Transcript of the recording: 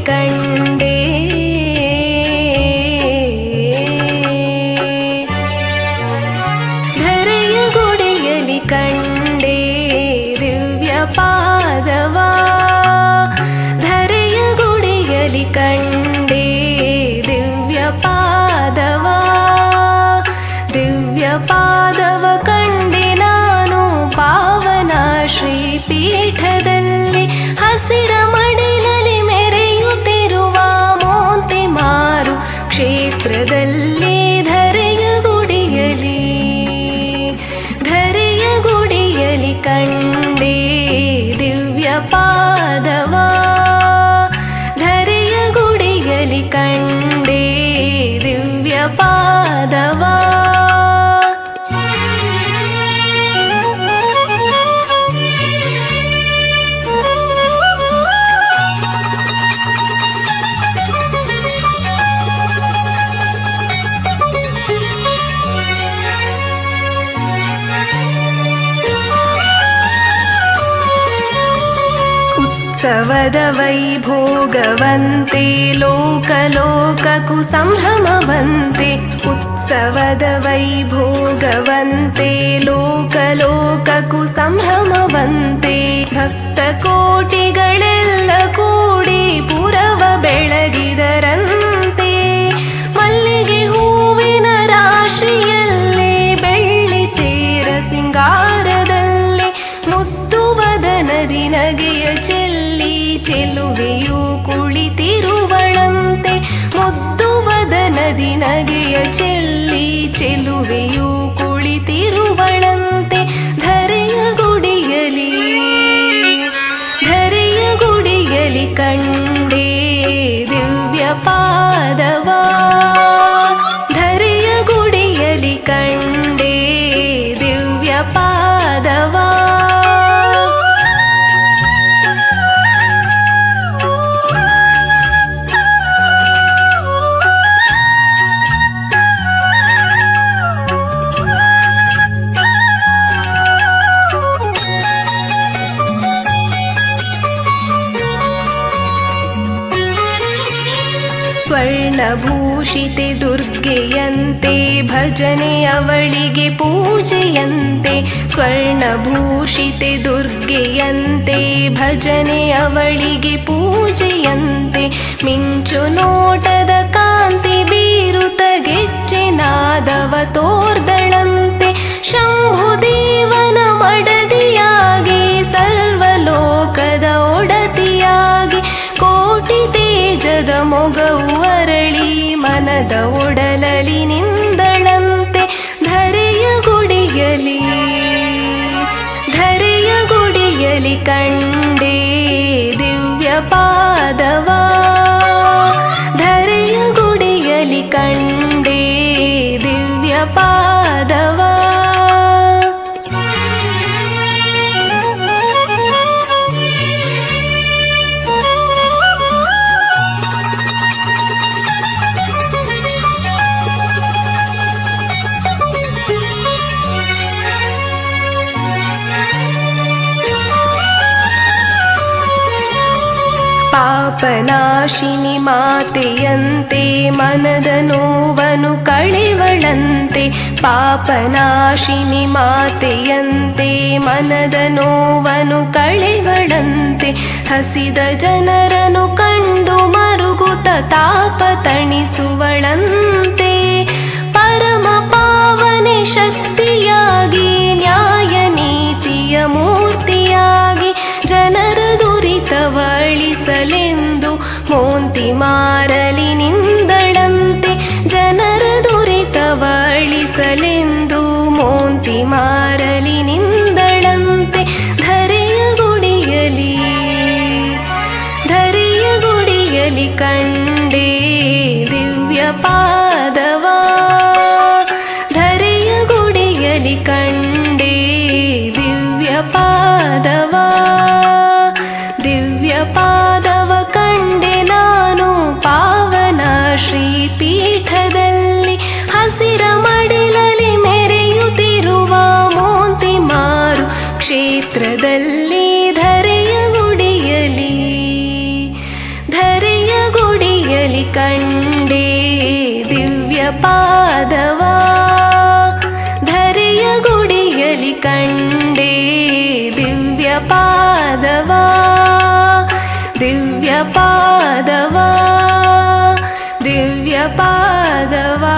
ಕಂಡೇ ಧರೆಯ ಗೋಡೆಯಲ್ಲಿ ಕಂಡೇ ದಿವ್ಯ ಪಾದವಾ ಧರೆಯ ಗೋಡೆಯಲ್ಲಿ ಕಂಡೇ ದಿವ್ಯ ಪಾದವಾ ದಿವ್ಯ ಪಾದವ ಕಂಡೆ ನಾನು ಪಾವನ ಶ್ರೀ ಪೀಠದಲ್ಲಿ ಹಸಿರ ದಿವ್ಯ ಉತ್ಸವದ ವೈಭೋಗವಂತೆ ಲೋಕಲೋಕಕು ಸಂಭ್ರಮವಂತೆ ಉತ್ಸವದ ವೈಭೋಗವಂತೆ ಲೋಕಲೋಕಕು ಸಂಭ್ರಮವಂತೆ ಭಕ್ತ ಕೋಟಿಗಳೆಲ್ಲ ಚೆಲುವೆಯು ಕುಳಿತಿರುವಳಂತೆ ಮುದ್ದುವದನದಿ ನಗೆಯ ಚೆಲ್ಲಿ ಚೆಲುವೆಯು ಕುಳಿತಿರುವಳಂತೆ ಧರೆಯ ಗುಡಿಯಲಿ ಧರೆಯ ಗುಡಿಯಲಿ ಕಂಡೇ ದಿವ್ಯ ಪಾದವ ಧರೆಯ ಗುಡಿಯಲಿ ಕಂಡೆ ಸ್ವರ್ಣಭೂಷಿತೆ ದುರ್ಗೆಯಂತೆ, ಭಜನೆ ಅವಳಿಗೆ ಪೂಜೆಯಂತೆ, ಸ್ವರ್ಣಭೂಷಿತೆ ದುರ್ಗೆಯಂತೆ, ಭಜನೆ ಅವಳಿಗೆ ಪೂಜೆಯಂತೆ, ಮಿಂಚು ನೋಟದ ಕಾಂತಿ ಬೀರುತ ತೋರ್ದಳಂತೆ ಮೊಗವು ಅರಳಿ ಮನದ ಒಡಲಲಿ ನಿಂದಳಂತೆ ಧರೆಯ ಗುಡಿಯಲಿ ಧರೆಯ ಗುಡಿಯಲಿ ಕಂಡೆ ದಿವ್ಯ ಪಾದವ. ಧರೆಯ ಗುಡಿಯಲಿ ಕಂಡೆ ದಿವ್ಯ ಪಾದವ. ಪಾಪನಾಶಿನಿ ಮಾತೆಯಂತೆ, ಮನದ ನೋವನು ಕಳೆವಳಂತೆ. ಪಾಪನಾಶಿನಿ ಮಾತೆಯಂತೆ, ಮನದ ನೋವನು ಕಳೆವಳಂತೆ. ಹಸಿದ ಜನರನ್ನು ಕಂಡು ಮರುಗುತ ತಾಪ ತಣಿಸುವಳಂತೆ. ಗುಡಿಯಲಿ ಕಂಡೆ ದಿವ್ಯ ಪಾದವ ಧರೆಯ ಗುಡಿಯಲಿ ಕಂಡೆ ದಿವ್ಯ ಪಾದವ दिव्यपादवा दिव्यपादवा